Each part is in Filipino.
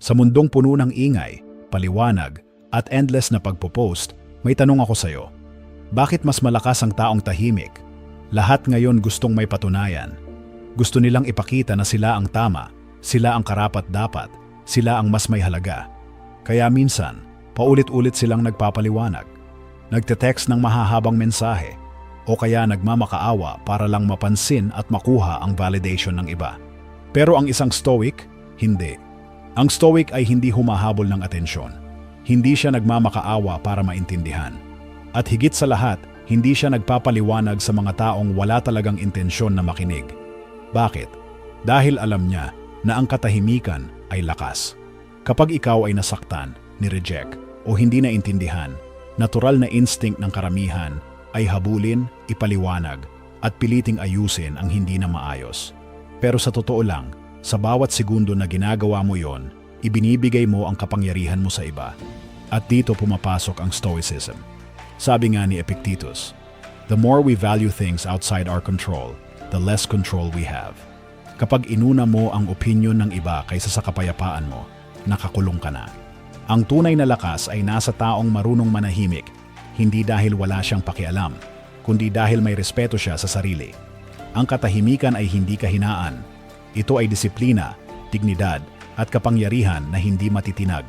Sa mundong puno ng ingay, paliwanag, at endless na pagpo-post, may tanong ako sa'yo. Bakit mas malakas ang taong tahimik? Lahat ngayon gustong may patunayan. Gusto nilang ipakita na sila ang tama, sila ang karapat-dapat, sila ang mas may halaga. Kaya minsan, paulit-ulit silang nagpapaliwanag. Nagte-text ng mahahabang mensahe o kaya nagmamakaawa para lang mapansin at makuha ang validation ng iba. Pero ang isang stoic, hindi. Ang stoic ay hindi humahabol ng atensyon. Hindi siya nagmamakaawa para maintindihan. At higit sa lahat, hindi siya nagpapaliwanag sa mga taong wala talagang intensyon na makinig. Bakit? Dahil alam niya na ang katahimikan ay lakas. Kapag ikaw ay nasaktan, nireject, o hindi naintindihan, natural na instinct ng karamihan ay habulin, ipaliwanag, at piliting ayusin ang hindi na maayos. Pero sa totoo lang, sa bawat segundo na ginagawa mo yon, ibinibigay mo ang kapangyarihan mo sa iba. At dito pumapasok ang Stoicism. Sabi nga ni Epictetus, The more we value things outside our control, the less control we have. Kapag inuna mo ang opinion ng iba kaysa sa kapayapaan mo, nakakulong ka na. Ang tunay na lakas ay nasa taong marunong manahimik, hindi dahil wala siyang pakialam, kundi dahil may respeto siya sa sarili. Ang katahimikan ay hindi kahinaan. Ito ay disiplina, dignidad, at kapangyarihan na hindi matitinag.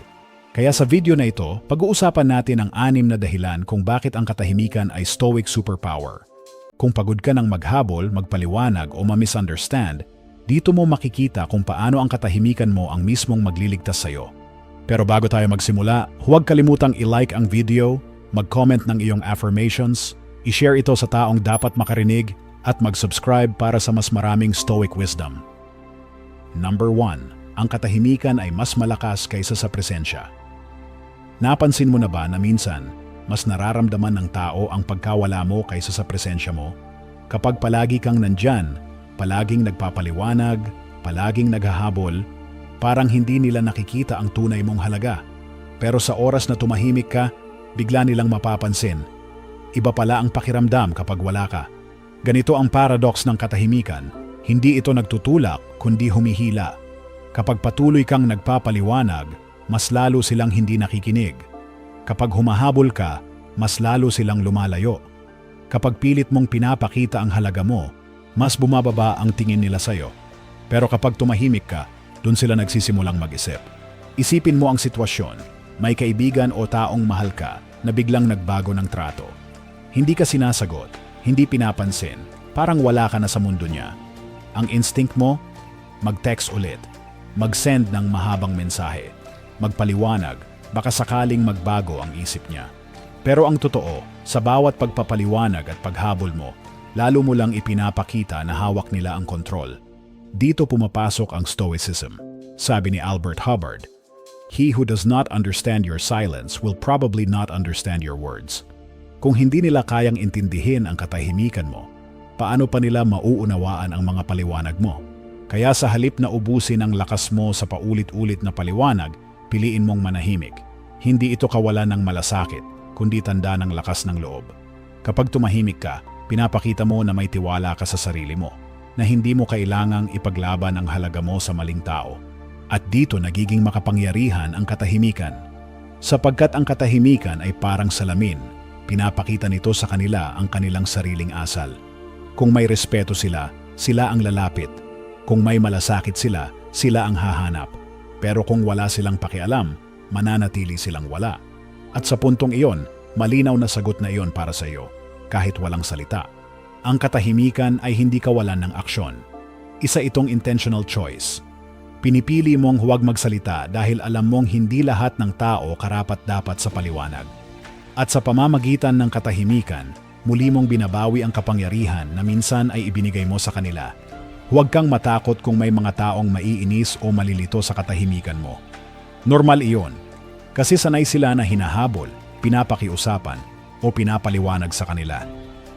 Kaya sa video na ito, pag-uusapan natin ang anim na dahilan kung bakit ang katahimikan ay stoic superpower. Kung pagod ka ng maghabol, magpaliwanag o ma-misunderstand, dito mo makikita kung paano ang katahimikan mo ang mismong magliligtas sa'yo. Pero bago tayo magsimula, huwag kalimutang i-like ang video, mag-comment ng iyong affirmations, i-share ito sa taong dapat makarinig, at mag-subscribe para sa mas maraming stoic wisdom. Number 1. Ang katahimikan ay mas malakas kaysa sa presensya. Napansin mo na ba na minsan, mas nararamdaman ng tao ang pagkawala mo kaysa sa presensya mo? Kapag palagi kang nandyan, palaging nagpapaliwanag, palaging naghahabol, parang hindi nila nakikita ang tunay mong halaga. Pero sa oras na tumahimik ka, bigla nilang mapapansin. Iba pala ang pakiramdam kapag wala ka. Ganito ang paradox ng katahimikan. Hindi ito nagtutulak, kundi humihila. Kapag patuloy kang nagpapaliwanag, mas lalo silang hindi nakikinig. Kapag humahabol ka, mas lalo silang lumalayo. Kapag pilit mong pinapakita ang halaga mo, mas bumababa ang tingin nila sa'yo. Pero kapag tumahimik ka, dun sila nagsisimulang mag-isip. Isipin mo ang sitwasyon. May kaibigan o taong mahal ka na biglang nagbago ng trato. Hindi ka sinasagot, hindi pinapansin, parang wala ka na sa mundo niya. Ang instinct mo, mag-text ulit, mag-send ng mahabang mensahe, magpaliwanag, baka sakaling magbago ang isip niya. Pero ang totoo, sa bawat pagpapaliwanag at paghabol mo, lalo mo lang ipinapakita na hawak nila ang kontrol. Dito pumapasok ang Stoicism. Sabi ni Albert Hubbard, He who does not understand your silence will probably not understand your words. Kung hindi nila kayang intindihin ang katahimikan mo, paano pa nila mauunawaan ang mga paliwanag mo? Kaya sa halip na ubusin ang lakas mo sa paulit-ulit na paliwanag, piliin mong manahimik. Hindi ito kawalan ng malasakit, kundi tanda ng lakas ng loob. Kapag tumahimik ka, pinapakita mo na may tiwala ka sa sarili mo, na hindi mo kailangang ipaglaban ang halaga mo sa maling tao. At dito nagiging makapangyarihan ang katahimikan. Sapagkat ang katahimikan ay parang salamin, pinapakita nito sa kanila ang kanilang sariling asal. Kung may respeto sila, sila ang lalapit. Kung may malasakit sila, sila ang hahanap. Pero kung wala silang pakialam, mananatili silang wala. At sa puntong iyon, malinaw na sagot na iyon para sa iyo, kahit walang salita. Ang katahimikan ay hindi kawalan ng aksyon. Isa itong intentional choice. Pinipili mong huwag magsalita dahil alam mong hindi lahat ng tao karapat-dapat sa paliwanag. At sa pamamagitan ng katahimikan, muli mong binabawi ang kapangyarihan na minsan ay ibinigay mo sa kanila. Huwag kang matakot kung may mga taong maiinis o malilito sa katahimikan mo. Normal iyon, kasi sanay sila na hinahabol, pinapakiusapan, o pinapaliwanag sa kanila.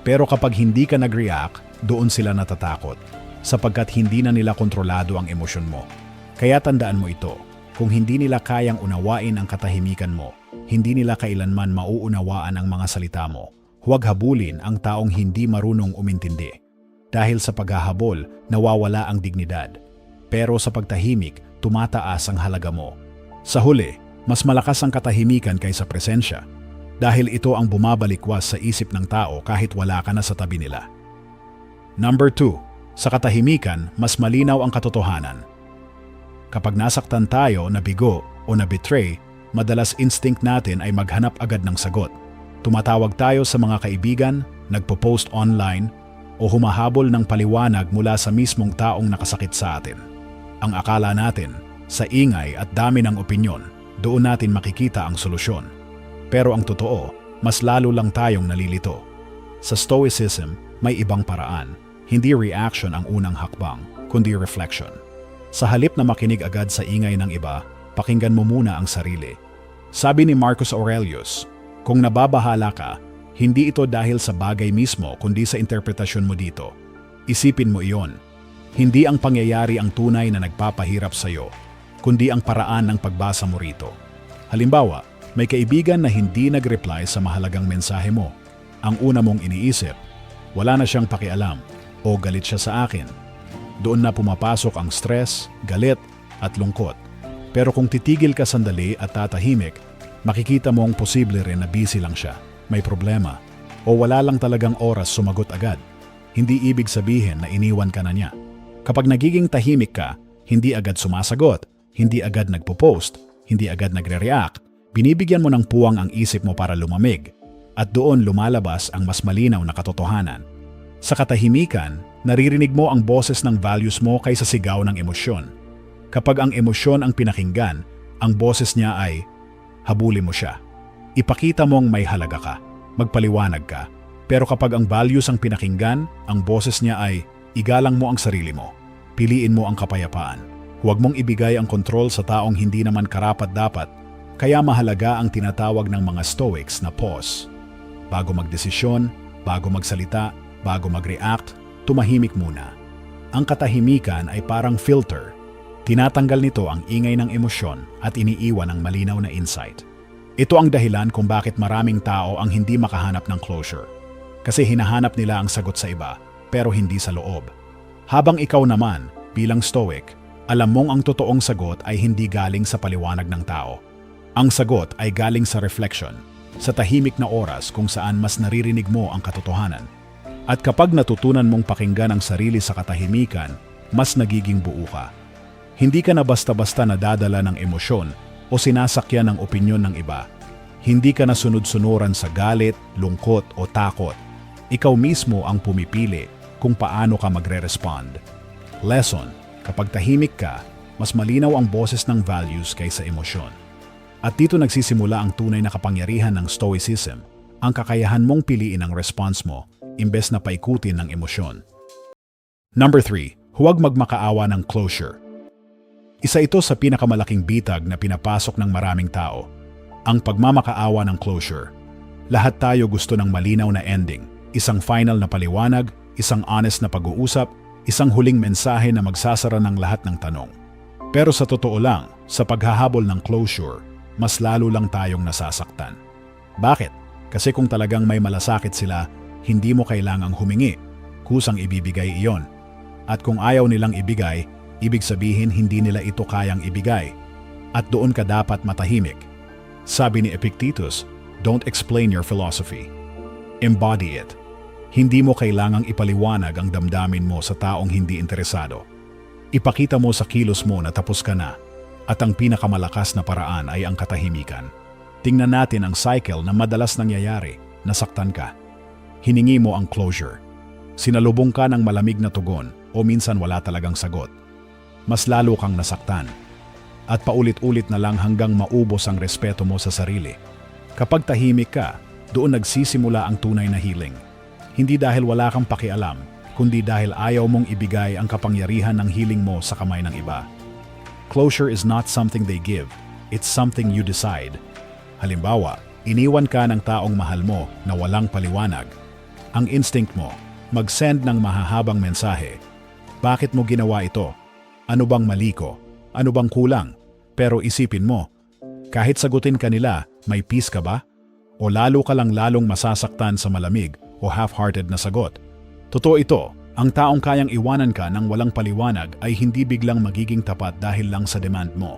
Pero kapag hindi ka nag-react, doon sila natatakot, sapagkat hindi na nila kontrolado ang emosyon mo. Kaya tandaan mo ito, kung hindi nila kayang unawain ang katahimikan mo, hindi nila kailanman mauunawaan ang mga salita mo. Huwag habulin ang taong hindi marunong umintindi. Dahil sa paghahabol, nawawala ang dignidad. Pero sa pagtahimik, tumataas ang halaga mo. Sa huli, mas malakas ang katahimikan kaysa presensya dahil ito ang bumabalikwas sa isip ng tao kahit wala ka na sa tabi nila. Number 2. Sa katahimikan, mas malinaw ang katotohanan. Kapag nasaktan tayo, nabigo o nabetray, madalas instinct natin ay maghanap agad ng sagot. Tumatawag tayo sa mga kaibigan, nagpo-post online, o humahabol ng paliwanag mula sa mismong taong nakasakit sa atin. Ang akala natin, sa ingay at dami ng opinyon, doon natin makikita ang solusyon. Pero ang totoo, mas lalo lang tayong nalilito. Sa Stoicism, may ibang paraan. Hindi reaction ang unang hakbang, kundi reflection. Sa halip na makinig agad sa ingay ng iba, pakinggan mo muna ang sarili. Sabi ni Marcus Aurelius, kung nababahala ka, hindi ito dahil sa bagay mismo kundi sa interpretasyon mo dito. Isipin mo iyon. Hindi ang pangyayari ang tunay na nagpapahirap sa iyo, kundi ang paraan ng pagbasa mo rito. Halimbawa, may kaibigan na hindi nag-reply sa mahalagang mensahe mo. Ang una mong iniisip, wala na siyang pakialam o galit siya sa akin. Doon na pumapasok ang stress, galit at lungkot. Pero kung titigil ka sandali at tatahimik, makikita mong posible rin na busy lang siya may problema, o wala lang talagang oras sumagot agad. Hindi ibig sabihin na iniwan ka na niya. Kapag nagiging tahimik ka, hindi agad sumasagot, hindi agad nagpo-post, hindi agad nagre-react, binibigyan mo ng puwang ang isip mo para lumamig, at doon lumalabas ang mas malinaw na katotohanan. Sa katahimikan, naririnig mo ang boses ng values mo kaysa sigaw ng emosyon. Kapag ang emosyon ang pinakinggan, ang boses niya ay, habuli mo siya. Ipakita mong may halaga ka, magpaliwanag ka. Pero kapag ang values ang pinakinggan, ang boses niya ay, igalang mo ang sarili mo. Piliin mo ang kapayapaan. Huwag mong ibigay ang kontrol sa taong hindi naman karapat-dapat, kaya mahalaga ang tinatawag ng mga Stoics na pause. Bago magdesisyon, bago magsalita, bago mag-react, tumahimik muna. Ang katahimikan ay parang filter. Tinatanggal nito ang ingay ng emosyon at iniiwan ang malinaw na insight. Ito ang dahilan kung bakit maraming tao ang hindi makahanap ng closure. Kasi hinahanap nila ang sagot sa iba, pero hindi sa loob. Habang ikaw naman, bilang stoic, alam mong ang totoong sagot ay hindi galing sa paliwanag ng tao. Ang sagot ay galing sa reflection, sa tahimik na oras kung saan mas naririnig mo ang katotohanan. At kapag natutunan mong pakinggan ang sarili sa katahimikan, mas nagiging buo ka. Hindi ka na basta-basta nadadala ng emosyon o sinasakyan ng opinyon ng iba. Hindi ka na sunod-sunuran sa galit, lungkot o takot. Ikaw mismo ang pumipili kung paano ka magre-respond. Lesson, kapag tahimik ka, mas malinaw ang boses ng values kaysa emosyon. At dito nagsisimula ang tunay na kapangyarihan ng Stoicism, ang kakayahan mong piliin ang response mo imbes na paikutin ng emosyon. Number 3, huwag magmakaawa ng closure. Isa ito sa pinakamalaking bitag na pinapasok ng maraming tao, ang pagmamakaawa ng closure. Lahat tayo gusto ng malinaw na ending, isang final na paliwanag, isang honest na pag-uusap, isang huling mensahe na magsasara ng lahat ng tanong. Pero sa totoo lang, sa paghahabol ng closure, mas lalo lang tayong nasasaktan. Bakit? Kasi kung talagang may malasakit sila, hindi mo kailangang humingi, kusang ibibigay iyon. At kung ayaw nilang ibigay, ibig sabihin hindi nila ito kayang ibigay. At doon ka dapat matahimik. Sabi ni Epictetus, don't explain your philosophy. Embody it. Hindi mo kailangang ipaliwanag ang damdamin mo sa taong hindi interesado. Ipakita mo sa kilos mo na tapos ka na at ang pinakamalakas na paraan ay ang katahimikan. Tingnan natin ang cycle na madalas nangyayari, nasaktan ka. Hiningi mo ang closure. Sinalubong ka ng malamig na tugon o minsan wala talagang sagot mas lalo kang nasaktan. At paulit-ulit na lang hanggang maubos ang respeto mo sa sarili. Kapag tahimik ka, doon nagsisimula ang tunay na healing. Hindi dahil wala kang pakialam, kundi dahil ayaw mong ibigay ang kapangyarihan ng healing mo sa kamay ng iba. Closure is not something they give, it's something you decide. Halimbawa, iniwan ka ng taong mahal mo na walang paliwanag. Ang instinct mo, mag-send ng mahahabang mensahe. Bakit mo ginawa ito? Ano bang mali ko? Ano bang kulang? Pero isipin mo, kahit sagutin ka nila, may peace ka ba? O lalo ka lang lalong masasaktan sa malamig o half-hearted na sagot? Totoo ito, ang taong kayang iwanan ka ng walang paliwanag ay hindi biglang magiging tapat dahil lang sa demand mo.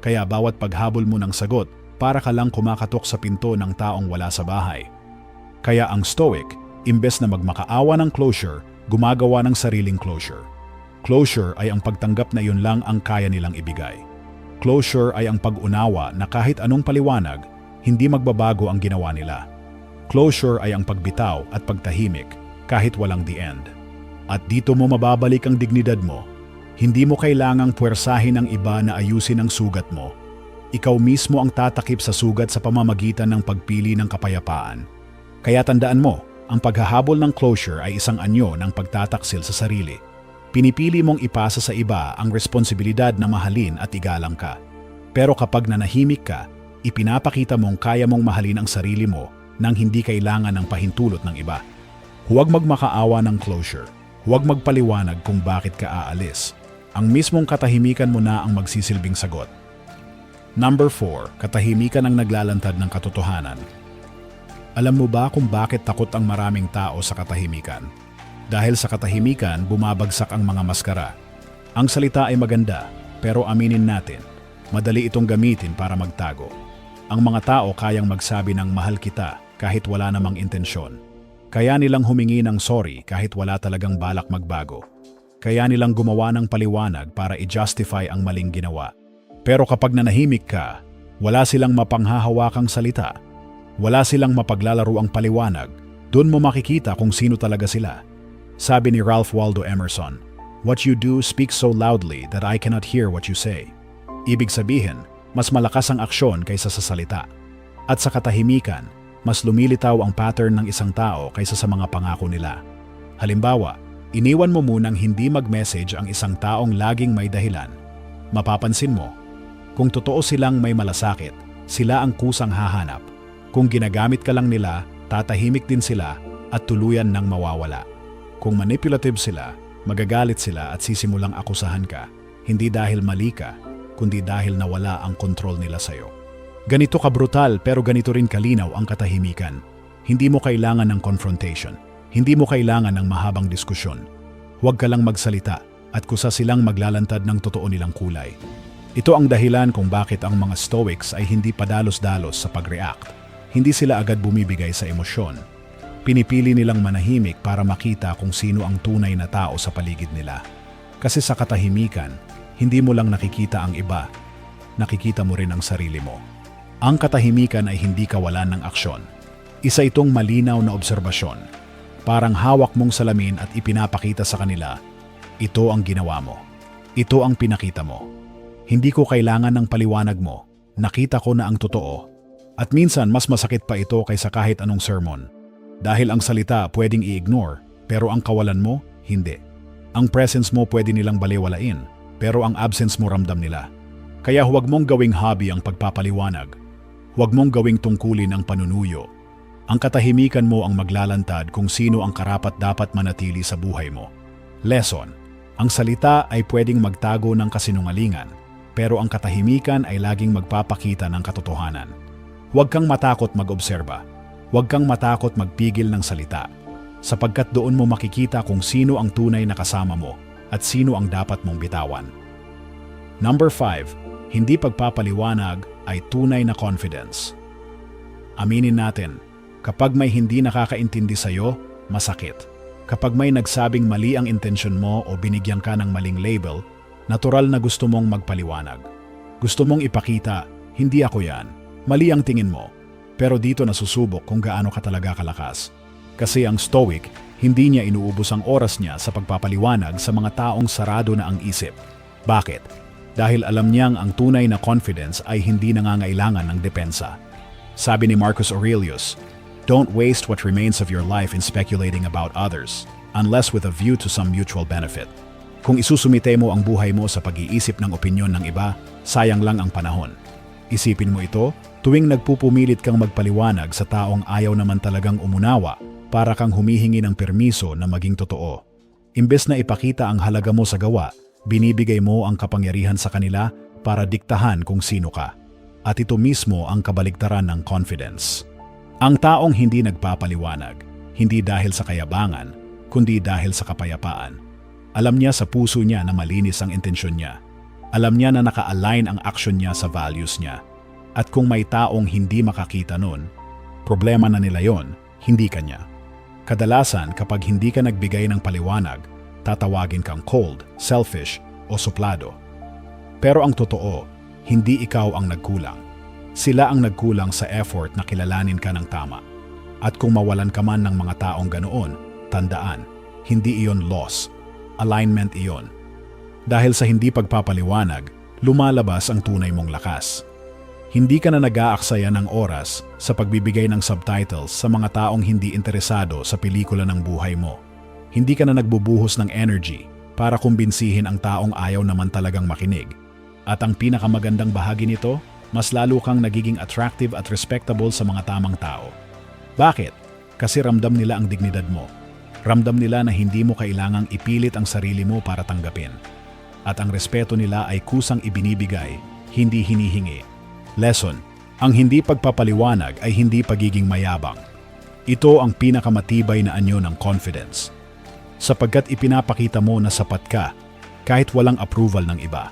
Kaya bawat paghabol mo ng sagot, para ka lang kumakatok sa pinto ng taong wala sa bahay. Kaya ang Stoic, imbes na magmakaawa ng closure, gumagawa ng sariling closure. Closure ay ang pagtanggap na yun lang ang kaya nilang ibigay. Closure ay ang pag-unawa na kahit anong paliwanag, hindi magbabago ang ginawa nila. Closure ay ang pagbitaw at pagtahimik kahit walang the end. At dito mo mababalik ang dignidad mo. Hindi mo kailangang puwersahin ang iba na ayusin ang sugat mo. Ikaw mismo ang tatakip sa sugat sa pamamagitan ng pagpili ng kapayapaan. Kaya tandaan mo, ang paghahabol ng closure ay isang anyo ng pagtataksil sa sarili. Pinipili mong ipasa sa iba ang responsibilidad na mahalin at igalang ka. Pero kapag nanahimik ka, ipinapakita mong kaya mong mahalin ang sarili mo nang hindi kailangan ng pahintulot ng iba. Huwag magmakaawa ng closure. Huwag magpaliwanag kung bakit ka aalis. Ang mismong katahimikan mo na ang magsisilbing sagot. Number 4. Katahimikan ang naglalantad ng katotohanan. Alam mo ba kung bakit takot ang maraming tao sa katahimikan? Dahil sa katahimikan, bumabagsak ang mga maskara. Ang salita ay maganda, pero aminin natin, madali itong gamitin para magtago. Ang mga tao kayang magsabi ng mahal kita kahit wala namang intensyon. Kaya nilang humingi ng sorry kahit wala talagang balak magbago. Kaya nilang gumawa ng paliwanag para i-justify ang maling ginawa. Pero kapag nanahimik ka, wala silang mapanghahawakang salita. Wala silang mapaglalaro ang paliwanag. Doon mo makikita kung sino talaga sila. Sabi ni Ralph Waldo Emerson, What you do speaks so loudly that I cannot hear what you say. Ibig sabihin, mas malakas ang aksyon kaysa sa salita. At sa katahimikan, mas lumilitaw ang pattern ng isang tao kaysa sa mga pangako nila. Halimbawa, iniwan mo munang hindi mag-message ang isang taong laging may dahilan. Mapapansin mo, kung totoo silang may malasakit, sila ang kusang hahanap. Kung ginagamit ka lang nila, tatahimik din sila at tuluyan ng mawawala. Kung manipulative sila, magagalit sila at sisimulang akusahan ka, hindi dahil mali ka, kundi dahil nawala ang kontrol nila sa'yo. Ganito ka brutal pero ganito rin kalinaw ang katahimikan. Hindi mo kailangan ng confrontation. Hindi mo kailangan ng mahabang diskusyon. Huwag ka lang magsalita at kusa silang maglalantad ng totoo nilang kulay. Ito ang dahilan kung bakit ang mga Stoics ay hindi padalos-dalos sa pag-react. Hindi sila agad bumibigay sa emosyon. Pinipili nilang manahimik para makita kung sino ang tunay na tao sa paligid nila. Kasi sa katahimikan, hindi mo lang nakikita ang iba, nakikita mo rin ang sarili mo. Ang katahimikan ay hindi kawalan ng aksyon. Isa itong malinaw na obserbasyon. Parang hawak mong salamin at ipinapakita sa kanila, ito ang ginawa mo. Ito ang pinakita mo. Hindi ko kailangan ng paliwanag mo. Nakita ko na ang totoo. At minsan mas masakit pa ito kaysa kahit anong sermon. Dahil ang salita pwedeng i-ignore, pero ang kawalan mo, hindi. Ang presence mo pwede nilang baliwalain, pero ang absence mo ramdam nila. Kaya huwag mong gawing hobby ang pagpapaliwanag. Huwag mong gawing tungkulin ang panunuyo. Ang katahimikan mo ang maglalantad kung sino ang karapat dapat manatili sa buhay mo. Lesson. Ang salita ay pwedeng magtago ng kasinungalingan, pero ang katahimikan ay laging magpapakita ng katotohanan. Huwag kang matakot mag-obserba. Huwag kang matakot magpigil ng salita. Sapagkat doon mo makikita kung sino ang tunay na kasama mo at sino ang dapat mong bitawan. Number 5. Hindi pagpapaliwanag ay tunay na confidence. Aminin natin, kapag may hindi nakakaintindi sa'yo, masakit. Kapag may nagsabing mali ang intensyon mo o binigyan ka ng maling label, Natural na gusto mong magpaliwanag. Gusto mong ipakita, hindi ako yan. Mali ang tingin mo. Pero dito nasusubok kung gaano ka talaga kalakas. Kasi ang stoic, hindi niya inuubos ang oras niya sa pagpapaliwanag sa mga taong sarado na ang isip. Bakit? Dahil alam niyang ang tunay na confidence ay hindi nangangailangan ng depensa. Sabi ni Marcus Aurelius, Don't waste what remains of your life in speculating about others, unless with a view to some mutual benefit. Kung isusumite mo ang buhay mo sa pag-iisip ng opinyon ng iba, sayang lang ang panahon. Isipin mo ito tuwing nagpupumilit kang magpaliwanag sa taong ayaw naman talagang umunawa para kang humihingi ng permiso na maging totoo. Imbes na ipakita ang halaga mo sa gawa, binibigay mo ang kapangyarihan sa kanila para diktahan kung sino ka. At ito mismo ang kabaligtaran ng confidence. Ang taong hindi nagpapaliwanag, hindi dahil sa kayabangan, kundi dahil sa kapayapaan alam niya sa puso niya na malinis ang intensyon niya. Alam niya na naka-align ang action niya sa values niya. At kung may taong hindi makakita nun, problema na nila yon, hindi kanya. Kadalasan kapag hindi ka nagbigay ng paliwanag, tatawagin kang cold, selfish o suplado. Pero ang totoo, hindi ikaw ang nagkulang. Sila ang nagkulang sa effort na kilalanin ka ng tama. At kung mawalan ka man ng mga taong ganoon, tandaan, hindi iyon loss. Alignment iyon. Dahil sa hindi pagpapaliwanag, lumalabas ang tunay mong lakas. Hindi ka na nag-aaksaya ng oras sa pagbibigay ng subtitles sa mga taong hindi interesado sa pelikula ng buhay mo. Hindi ka na nagbubuhos ng energy para kumbinsihin ang taong ayaw naman talagang makinig. At ang pinakamagandang bahagi nito, mas lalo kang nagiging attractive at respectable sa mga tamang tao. Bakit? Kasi ramdam nila ang dignidad mo. Ramdam nila na hindi mo kailangang ipilit ang sarili mo para tanggapin. At ang respeto nila ay kusang ibinibigay, hindi hinihingi. Lesson, ang hindi pagpapaliwanag ay hindi pagiging mayabang. Ito ang pinakamatibay na anyo ng confidence. Sapagkat ipinapakita mo na sapat ka kahit walang approval ng iba.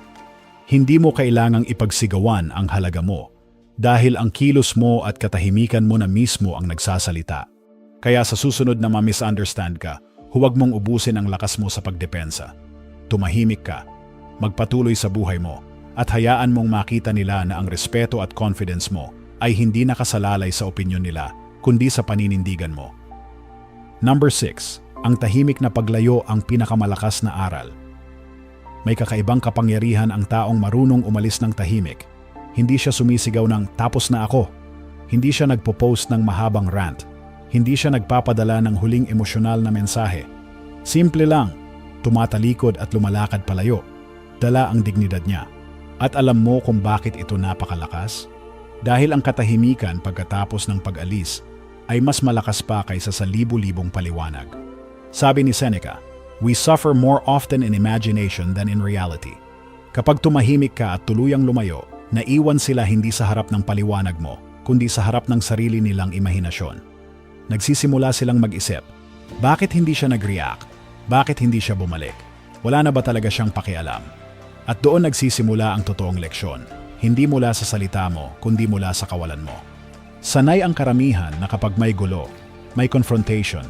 Hindi mo kailangang ipagsigawan ang halaga mo dahil ang kilos mo at katahimikan mo na mismo ang nagsasalita. Kaya sa susunod na ma-misunderstand ka, huwag mong ubusin ang lakas mo sa pagdepensa. Tumahimik ka, magpatuloy sa buhay mo, at hayaan mong makita nila na ang respeto at confidence mo ay hindi nakasalalay sa opinyon nila, kundi sa paninindigan mo. Number 6. Ang tahimik na paglayo ang pinakamalakas na aral. May kakaibang kapangyarihan ang taong marunong umalis ng tahimik. Hindi siya sumisigaw ng tapos na ako. Hindi siya nagpo-post ng mahabang rant. Hindi siya nagpapadala ng huling emosyonal na mensahe. Simple lang, tumatalikod at lumalakad palayo. Dala ang dignidad niya. At alam mo kung bakit ito napakalakas? Dahil ang katahimikan pagkatapos ng pag-alis ay mas malakas pa kaysa sa libu-libong paliwanag. Sabi ni Seneca, we suffer more often in imagination than in reality. Kapag tumahimik ka at tuluyang lumayo, naiwan sila hindi sa harap ng paliwanag mo, kundi sa harap ng sarili nilang imahinasyon. Nagsisimula silang mag-isip, bakit hindi siya nag-react? Bakit hindi siya bumalik? Wala na ba talaga siyang pakialam? At doon nagsisimula ang totoong leksyon, hindi mula sa salita mo, kundi mula sa kawalan mo. Sanay ang karamihan na kapag may gulo, may confrontation,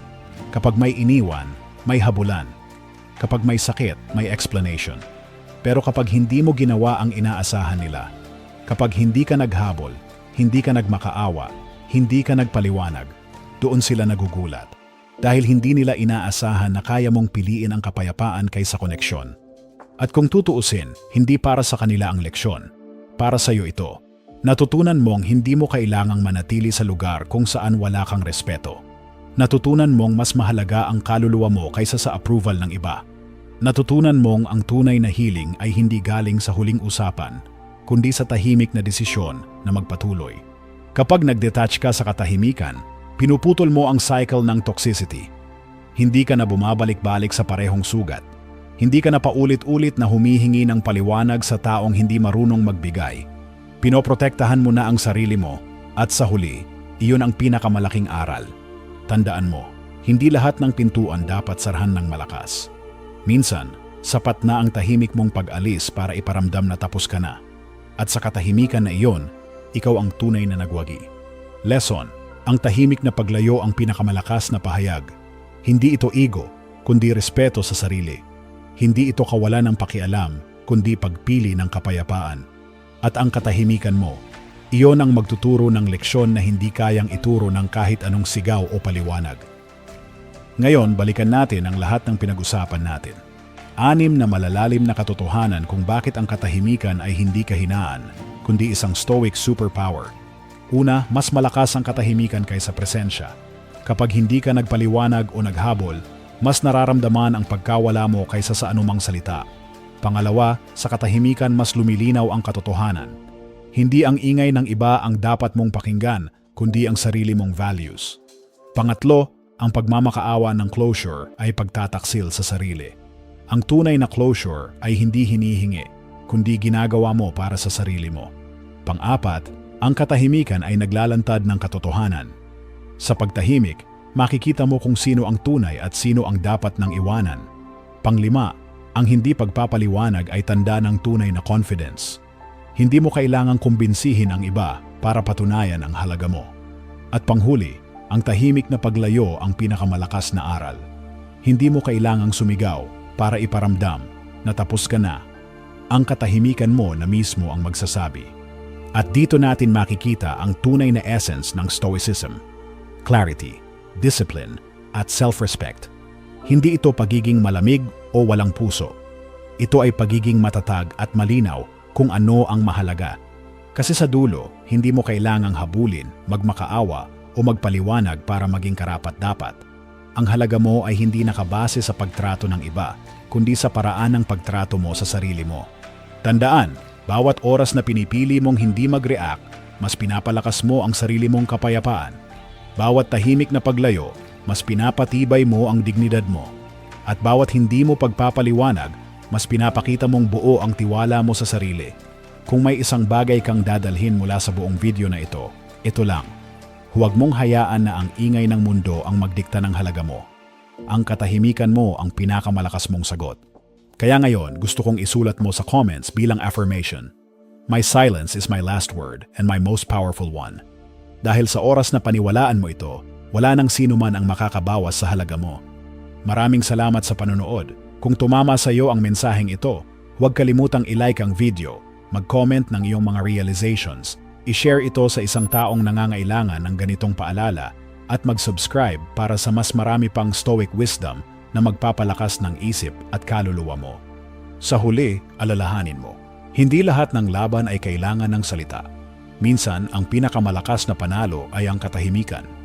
kapag may iniwan, may habulan, kapag may sakit, may explanation. Pero kapag hindi mo ginawa ang inaasahan nila, kapag hindi ka naghabol, hindi ka nagmakaawa, hindi ka nagpaliwanag, doon sila nagugulat. Dahil hindi nila inaasahan na kaya mong piliin ang kapayapaan kaysa koneksyon. At kung tutuusin, hindi para sa kanila ang leksyon. Para sa iyo ito. Natutunan mong hindi mo kailangang manatili sa lugar kung saan wala kang respeto. Natutunan mong mas mahalaga ang kaluluwa mo kaysa sa approval ng iba. Natutunan mong ang tunay na healing ay hindi galing sa huling usapan, kundi sa tahimik na desisyon na magpatuloy. Kapag nagdetach ka sa katahimikan, pinuputol mo ang cycle ng toxicity. Hindi ka na bumabalik-balik sa parehong sugat hindi ka na paulit-ulit na humihingi ng paliwanag sa taong hindi marunong magbigay. Pinoprotektahan mo na ang sarili mo at sa huli, iyon ang pinakamalaking aral. Tandaan mo, hindi lahat ng pintuan dapat sarhan ng malakas. Minsan, sapat na ang tahimik mong pag-alis para iparamdam na tapos ka na. At sa katahimikan na iyon, ikaw ang tunay na nagwagi. Lesson, ang tahimik na paglayo ang pinakamalakas na pahayag. Hindi ito ego, kundi respeto sa sarili. Hindi ito kawalan ng pakialam, kundi pagpili ng kapayapaan. At ang katahimikan mo, iyon ang magtuturo ng leksyon na hindi kayang ituro ng kahit anong sigaw o paliwanag. Ngayon, balikan natin ang lahat ng pinag-usapan natin. Anim na malalalim na katotohanan kung bakit ang katahimikan ay hindi kahinaan, kundi isang stoic superpower. Una, mas malakas ang katahimikan kaysa presensya. Kapag hindi ka nagpaliwanag o naghabol, mas nararamdaman ang pagkawala mo kaysa sa anumang salita. Pangalawa, sa katahimikan mas lumilinaw ang katotohanan. Hindi ang ingay ng iba ang dapat mong pakinggan, kundi ang sarili mong values. Pangatlo, ang pagmamakaawa ng closure ay pagtataksil sa sarili. Ang tunay na closure ay hindi hinihingi, kundi ginagawa mo para sa sarili mo. Pang-apat, ang katahimikan ay naglalantad ng katotohanan. Sa pagtahimik, makikita mo kung sino ang tunay at sino ang dapat nang iwanan. Panglima, Ang hindi pagpapaliwanag ay tanda ng tunay na confidence. Hindi mo kailangang kumbinsihin ang iba para patunayan ang halaga mo. At panghuli, ang tahimik na paglayo ang pinakamalakas na aral. Hindi mo kailangang sumigaw para iparamdam na tapos ka na. Ang katahimikan mo na mismo ang magsasabi. At dito natin makikita ang tunay na essence ng Stoicism. Clarity, discipline, at self-respect. Hindi ito pagiging malamig o walang puso. Ito ay pagiging matatag at malinaw kung ano ang mahalaga. Kasi sa dulo, hindi mo kailangang habulin, magmakaawa o magpaliwanag para maging karapat-dapat. Ang halaga mo ay hindi nakabase sa pagtrato ng iba, kundi sa paraan ng pagtrato mo sa sarili mo. Tandaan, bawat oras na pinipili mong hindi mag-react, mas pinapalakas mo ang sarili mong kapayapaan. Bawat tahimik na paglayo, mas pinapatibay mo ang dignidad mo. At bawat hindi mo pagpapaliwanag, mas pinapakita mong buo ang tiwala mo sa sarili. Kung may isang bagay kang dadalhin mula sa buong video na ito, ito lang. Huwag mong hayaan na ang ingay ng mundo ang magdikta ng halaga mo. Ang katahimikan mo ang pinakamalakas mong sagot. Kaya ngayon, gusto kong isulat mo sa comments bilang affirmation. My silence is my last word and my most powerful one. Dahil sa oras na paniwalaan mo ito, wala nang sino man ang makakabawas sa halaga mo. Maraming salamat sa panonood. Kung tumama sa iyo ang mensaheng ito, huwag kalimutang i-like ang video, mag-comment ng iyong mga realizations, i-share ito sa isang taong nangangailangan ng ganitong paalala, at mag-subscribe para sa mas marami pang stoic wisdom na magpapalakas ng isip at kaluluwa mo. Sa huli, alalahanin mo, hindi lahat ng laban ay kailangan ng salita. Minsan, ang pinakamalakas na panalo ay ang katahimikan.